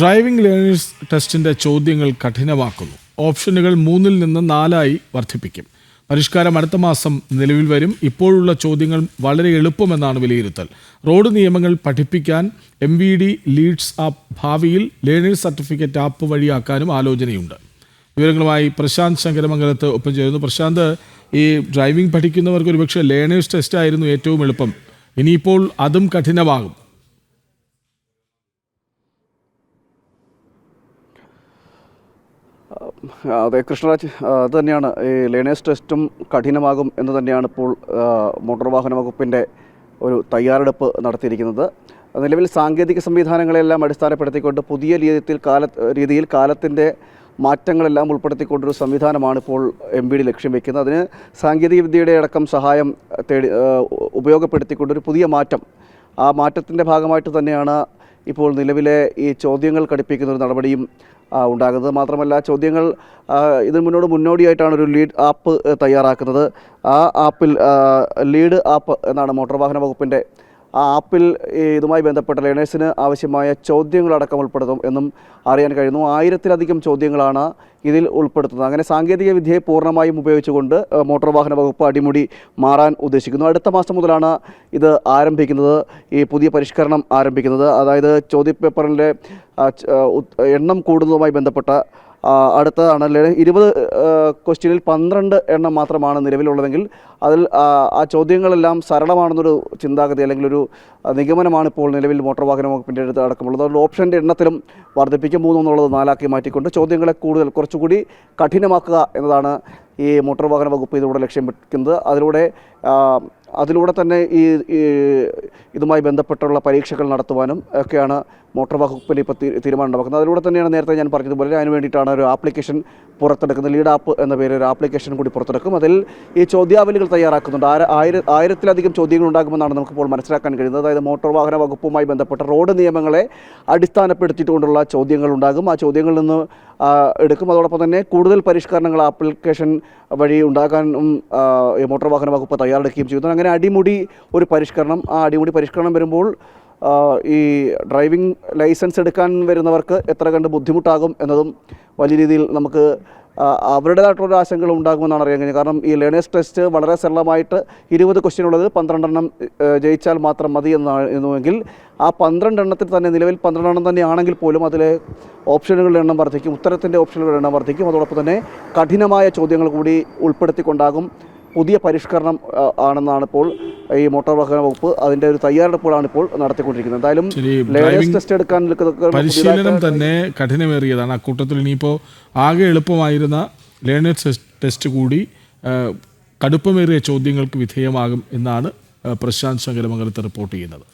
Driving learners ടെസ്റ്റിന്റെ ചോദ്യങ്ങൾ കഠിനമാക്കുന്നു. ഓപ്ഷനുകൾ മൂന്നിൽ നിന്ന് നാലായി വർദ്ധിപ്പിക്കും. പരിഷ്കാരം അടുത്ത മാസം നിലവിൽ വരും. ഇപ്പോഴുള്ള ചോദ്യങ്ങൾ വളരെ എളുപ്പമെന്നാണ് വിലയിരുത്തൽ. റോഡ് നിയമങ്ങൾ പഠിപ്പിക്കാൻ M V D leads app ഭാവിയിൽ ലേണേഴ്സ് സർട്ടിഫിക്കറ്റ് ആപ്പ് വഴിയാക്കാനും ആലോചനയുണ്ട്. വിവരങ്ങളുമായി പ്രശാന്ത് ശങ്കരമംഗലത്ത് ഒപ്പം ചേരുന്നു. പ്രശാന്ത് ഈ ഡ്രൈവിംഗ് പഠിക്കുന്നവർക്ക് ഒരുപക്ഷെ ലേണേഴ്സ് ടെസ്റ്റ് ആയിരുന്നു ഏറ്റവും എളുപ്പം. ഇനിയിപ്പോൾ അതും കഠിനമാകും. അതെ കൃഷ്ണരാജ് അത് തന്നെയാണ് ഈ ലേണേഴ്സ് ടെസ്റ്റും കഠിനമാകും എന്ന് തന്നെയാണ് ഇപ്പോൾ മോട്ടോർ വാഹന വകുപ്പിന്റെ ഒരു തയ്യാറെടുപ്പ് നടത്തിയിരിക്കുന്നത്. നിലവിൽ സാങ്കേതിക സംവിധാനങ്ങളെല്ലാം അടിസ്ഥാനപ്പെടുത്തിക്കൊണ്ട് പുതിയ രീതിയിൽ കാല രീതിയിൽ കാലത്തിന്റെ മാറ്റങ്ങളെല്ലാം ഉൾപ്പെടുത്തിക്കൊണ്ടൊരു സംവിധാനമാണ് ഇപ്പോൾ എം ബി ഡി ലക്ഷ്യം വയ്ക്കുന്നത് അതിന് സാങ്കേതിക വിദ്യയുടെ അടക്കം സഹായം തേടി ഉപയോഗപ്പെടുത്തിക്കൊണ്ടൊരു പുതിയ മാറ്റം. ആ മാറ്റത്തിന്റെ ഭാഗമായിട്ട് തന്നെയാണ് ഇപ്പോൾ നിലവിലെ ഈ ചോദ്യങ്ങൾ ഘടിപ്പിക്കുന്ന ഒരു നടപടിയും ഉണ്ടാകുന്നത്. മാത്രമല്ല ചോദ്യങ്ങൾ ഇതിന് മുന്നോട് മുന്നോടിയായിട്ടാണ് ഒരു ലീഡ് ആപ്പ് തയ്യാറാക്കുന്നത്. ആ ആപ്പിൽ ലീഡ് ആപ്പ് എന്നാണ് മോട്ടോർ വാഹന വകുപ്പിന്റെ ആ ആപ്പിൽ ഇതുമായി ബന്ധപ്പെട്ട ലേണേഴ്സിന് ആവശ്യമായ ചോദ്യങ്ങളടക്കം ഉൾപ്പെടുത്തും എന്നും അറിയാൻ കഴിയുന്നു. ആയിരത്തിലധികം ചോദ്യങ്ങളാണ് ഇതിൽ ഉൾപ്പെടുത്തുന്നത്. അങ്ങനെ സാങ്കേതിക വിദ്യയെ പൂർണമായും ഉപയോഗിച്ചുകൊണ്ട് മോട്ടോർ വാഹന വകുപ്പ് അടിമുടി മാറാൻ ഉദ്ദേശിക്കുന്നു. അടുത്ത മാസം മുതലാണ് ഇത് ആരംഭിക്കുന്നത്. ഈ പുതിയ പരിഷ്കരണം ആരംഭിക്കുന്നത്. അതായത് ചോദ്യപേപ്പറിന്റെ എണ്ണം കൂടുന്നതുമായി ബന്ധപ്പെട്ട അടുത്തതാണ് ഇരുപത് ക്വസ്റ്റ്യനിൽ പന്ത്രണ്ട് എണ്ണം മാത്രമാണ് നിലവിലുള്ളതെങ്കിൽ അതിൽ ആ ചോദ്യങ്ങളെല്ലാം സരളമാണെന്നൊരു ചിന്താഗതി അല്ലെങ്കിൽ ഒരു നിഗമനമാണ് ഇപ്പോൾ നിലവിൽ മോട്ടോർ വാഹന വകുപ്പിന്റെ അടുത്ത് അടക്കമുള്ളത്. അതുകൊണ്ട് ഓപ്ഷന്റെ എണ്ണത്തിലും വർദ്ധിപ്പിക്കും മൂന്നെന്നുള്ളത് നാലാക്കി മാറ്റിക്കൊണ്ട് ചോദ്യങ്ങളെ കൂടുതൽ കുറച്ചുകൂടി കഠിനമാക്കുക എന്നതാണ് ഈ മോട്ടോർ വാഹന വകുപ്പ് ഇതിലൂടെ ലക്ഷ്യം വെക്കുന്നത്. അതിലൂടെ അതിലൂടെ തന്നെ ഈ ഇതുമായി ബന്ധപ്പെട്ടുള്ള പരീക്ഷകൾ നടത്തുവാനും ഒക്കെയാണ് മോട്ടോർ വകുപ്പിൽ ഇപ്പോൾ തീരുമാനം ഉണ്ടാക്കുന്നത് അതിലൂടെ തന്നെയാണ് നേരത്തെ ഞാൻ പറഞ്ഞതുപോലെ അതിന് വേണ്ടിയിട്ടാണ് ഒരു ആപ്ലിക്കേഷൻ പുറത്തെടുക്കുന്നത് ലീഡ് ആപ്പ് എന്ന പേരിൽ ഒരു ആപ്ലിക്കേഷൻ കൂടി പുറത്തെടുക്കും. അതിൽ ഈ ചോദ്യാവലികൾ തയ്യാറാക്കുന്നുണ്ട്. ആയിര ആയിരത്തിലധികം ചോദ്യങ്ങൾ ഉണ്ടാകുമെന്നാണ് നമുക്കിപ്പോൾ മനസ്സിലാക്കാൻ കഴിയുന്നത്. അതായത് മോട്ടോർ വാഹന വകുപ്പുമായി ബന്ധപ്പെട്ട റോഡ് നിയമങ്ങളെ അടിസ്ഥാനപ്പെടുത്തിയിട്ടുകൊണ്ടുള്ള ചോദ്യങ്ങൾ ഉണ്ടാകും. ആ ചോദ്യങ്ങളിൽ നിന്ന് എടുക്കും. അതോടൊപ്പം തന്നെ കൂടുതൽ പരിഷ്കരണങ്ങൾ ആപ്ലിക്കേഷൻ വഴി ഉണ്ടാക്കാനും മോട്ടോർ വാഹന വകുപ്പ് തയ്യാറെടുക്കുകയും ചെയ്യുന്നു. അങ്ങനെ അടിമുടി ഒരു പരിഷ്കരണം ആ അടിമുടി പരിഷ്കരണം വരുമ്പോൾ ഈ ഡ്രൈവിംഗ് ലൈസൻസ് എടുക്കാൻ വരുന്നവർക്ക് എത്ര കണ്ട് ബുദ്ധിമുട്ടാകും എന്നതും വലിയ രീതിയിൽ നമുക്ക് അവരുടേതായിട്ടുള്ള ആശങ്കകൾ ഉണ്ടാകുമെന്നാണ് അറിയാൻ കഴിഞ്ഞത്. കാരണം ഈ ലേണേഴ്സ് ടെസ്റ്റ് വളരെ സരളമായിട്ട് ഇരുപത് ക്വസ്റ്റ്യൻ ഉള്ളത് പന്ത്രണ്ടെണ്ണം ജയിച്ചാൽ മാത്രം മതി എന്നായിരുന്നുവെങ്കിൽ ആ പന്ത്രണ്ടെണ്ണത്തിൽ തന്നെ നിലവിൽ പന്ത്രണ്ടെണ്ണം തന്നെ ആണെങ്കിൽ പോലും അതിലെ ഓപ്ഷനുകളുടെ എണ്ണം വർദ്ധിക്കും ഉത്തരത്തിന്റെ ഓപ്ഷനുകളുടെ എണ്ണം വർദ്ധിക്കും. അതോടൊപ്പം തന്നെ കഠിനമായ ചോദ്യങ്ങൾ കൂടി ഉൾപ്പെടുത്തിക്കൊണ്ടാകും. പുതിയ പരിഷ്കരണം ആണെന്നാണ് ഇപ്പോൾ ഈ മോട്ടോർ വാഹന വകുപ്പ് അതിന്റെ ഒരു തയ്യാറെടുപ്പുകളാണ് ഇപ്പോൾ നടത്തിക്കൊണ്ടിരിക്കുന്നത്. എന്തായാലും ടെസ്റ്റ് എടുക്കാൻ പരിശീലനം തന്നെ കഠിനമേറിയതാണ്. അക്കൂട്ടത്തിൽ ഇനിയിപ്പോൾ ആകെ എളുപ്പമായിരുന്ന ലേണേഴ്സ് ടെസ്റ്റ് കൂടി കടുപ്പമേറിയ ചോദ്യങ്ങൾക്ക് വിധേയമാകും എന്നാണ് പ്രശാന്ത് ശങ്കരമംഗലത്ത് റിപ്പോർട്ട് ചെയ്യുന്നത്.